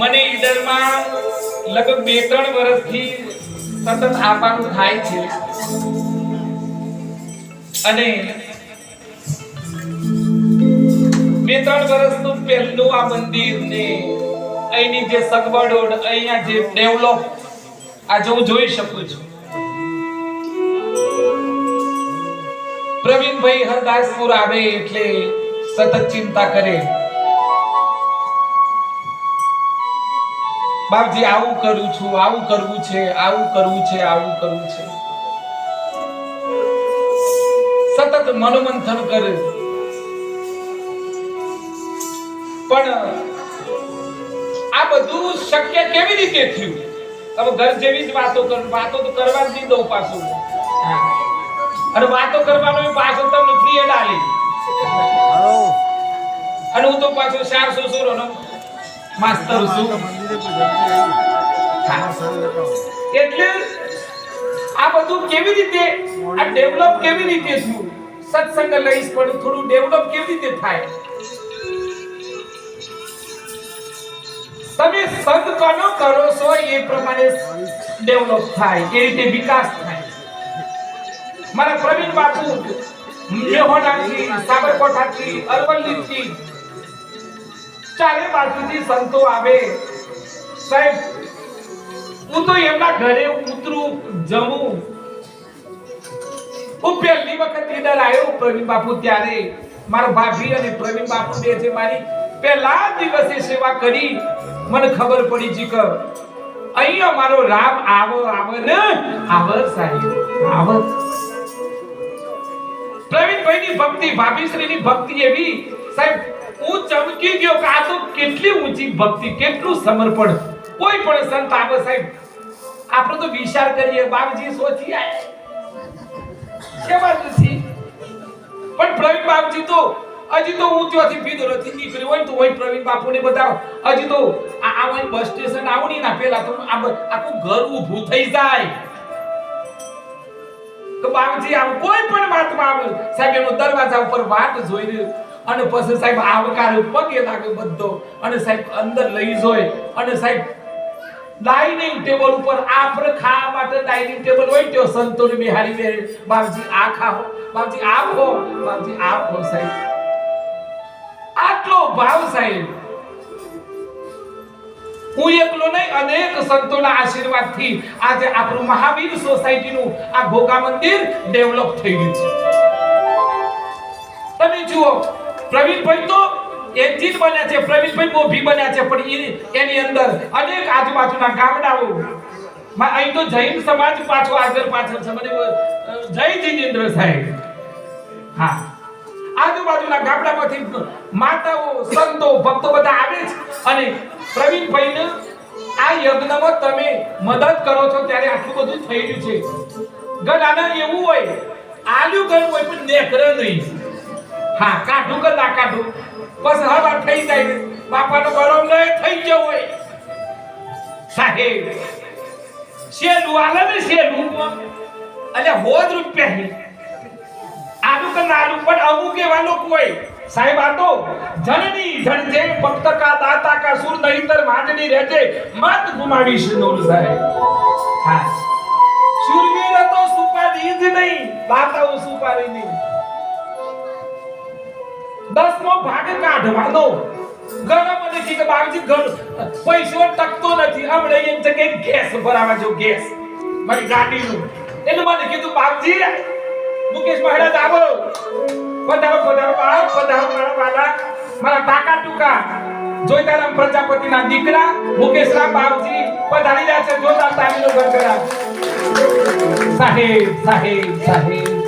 મને ઈડરમાં લગભગ બે, ત્રણ વર્ષથી સતત આપવાનું થાય છે. અને બે, ત્રણ વર્ષનું પહેલું આ મંદિર ને અહીંની જે સગવડો અહીંયા જે ડેવલપ, આજે હું જોઈ શકું છું. પ્રવીણભાઈ હરદાસપુર આવે એટલે સતત ચિંતા કરે. બાપજી આવું કરું છું આવું કરવું છે આવું કરવું છે આવું કરવું છે. સતત મનોમંથન કરે. પણ આ બધું શક્ય કેવી રીતે થયું? તમે ઘર જેવી જ વાતો કર વાતો તો કરવા જ નહીં દઉં પાછું. હા. અને વાતો કરવાનો પાછો તમને પીરિયડ આલી. હલો અને હું તો પાછો ચારસો સોરો નો માસ્તર છું. એટલે આ બધું કેવી રીતે આ ડેવલપ કેવી રીતે થયું સત્સંગ લઈશ પણ થોડું ડેવલપ કેવી રીતે થાય? તમે સદકનો કરો છો એ પ્રમાણે ડેવલપ થાય એ રીતે વિકાસ થાય. મારા પ્રવીણ બાપુ મેહોણાથી સાબરકોઠાથી અરવલ્લીથી ચારે બાજુથી સંતો આવે. સાહેબ, હું તો એમના ઘરે ઉતરું, જમું. હું પહેલી વખત ઈડર આવ્યો પ્રવીણ બાપુ ત્યારે. મારા ભાભી અને પ્રવીણ બાપુ બે છે, મારી પહેલા દિવસે સેવા કરી. મને ખબર પડી છે કે અહીંયા મારો રામ આવો આવો ને. આવો સાહેબ, આવો. પ્રવીણભાઈની ભક્તિ, ભાભીશ્રીની ભક્તિ એવી. સાહેબ હું ચમકી ગયો કે આ તો કેટલી ઊંચી ભક્તિ, કેટલું સમર્પણ. કોઈ પણ સંત આવે સાહેબ, આપણે તો વિચાર કરીએ, બાપજી સોચી આય કેવા નથી પણ પ્રવીણ બાપજી તો, હજી તો ઊંચોથી પીધો નથી નીકળ્યો હોય તો હોય પ્રવીણ બાપુને બતાવો. હજી તો આ વળી બસ સ્ટેશન આવું ના, પેલા તો આ આખું ઘર ઊભું થઈ જાય. તો બાપજી આમ કોઈ પણ વાતમાં આવે સાહેબ, એનો દરવાજા ઉપર વાત જોઈ રહ્યો અને પછી સાહેબ આવકાર પગે લાગે બધો. અને સાહેબ અંદર લઈ જોય અને સાહેબ ડાઇનિંગ ટેબલ ઉપર આપણે ખાવા માટે ડાઇનિંગ ટેબલ હોય તો સંતોને બિહારી બે બાપજી, આ ખાઓ. બાપજી, આ ખો બાપજી, આ ખો સાહેબ. આટલો ભાવ સાહેબ. હું એકલો નહીં, અનેક સંતોના આશીર્વાદથી આજે આપણું મહાવીર સોસાયટીનું આ ભોગા મંદિર ડેવલપ થઈ ગયું છે. તમે જુઓ પ્રવીણભાઈ તો એન્જિન બન્યા છે. પ્રવીણભાઈ મોભી બન્યા છે, પણ એની અંદર અનેક આજુબાજુના ગામડાઓ અહીં તો જૈન સમાજ પાછો આગળ પાછળ છે. મને જય જીનેન્દ્ર સાહેબ. હા. આજુબાજુના ગામડામાંથી માતાઓ, સંતો, ભક્તો બધા આવે છે અને પ્રવીણભાઈને આ યજ્ઞમાં તમે મદદ કરો છો ત્યારે આટલું બધું થઈ રહ્યું છે. ગલાના એવું હોય આલ્યું ગયું હોય, પણ નેકરે નહીં. હા, કાઢું કે ના કાઢું? બસ હવા થઈ જાય. બાપાનો ગરમ લે થઈ ગયો હોય. સાહેબ, શેલું આલે ને શેલું? એટલે હોજ રૂપિયા આનું કે નાનું પણ અમુક એવા લોકો હોય. સાહેબ, આ તો જનની જન જે ભક્ત કા દાતા કા સુર નહીતર માંડની રહેજે. મત ગુમાવીશ નૂર સાહેબ. હા. સુરવીર તો સુપારી જ નહીં. દાતાઓ સુપારી નહીં. દસમો ભાગ કાઢવાનો. ગરમ કહે કે બાપજી, ઘર પૈસો ટકતો નથી. હમણે એમ છે કે ગેસ ભરાવા જો ગેસ. મારી ગાડીનું. એટલે મને કીધું, બાપજી, મુકેશ મહારાજ આવો. પધારો પધારો બાપ પધારો મારા વાલા મારા ટાકા ટુકા. જોઈતારામ પ્રજાપતિના દીકરા મુકેશ રામ બાપજી પધારી રહ્યા છે જોતા તારીનો ગરગડા સાહેબ સાહેબ સાહેબ.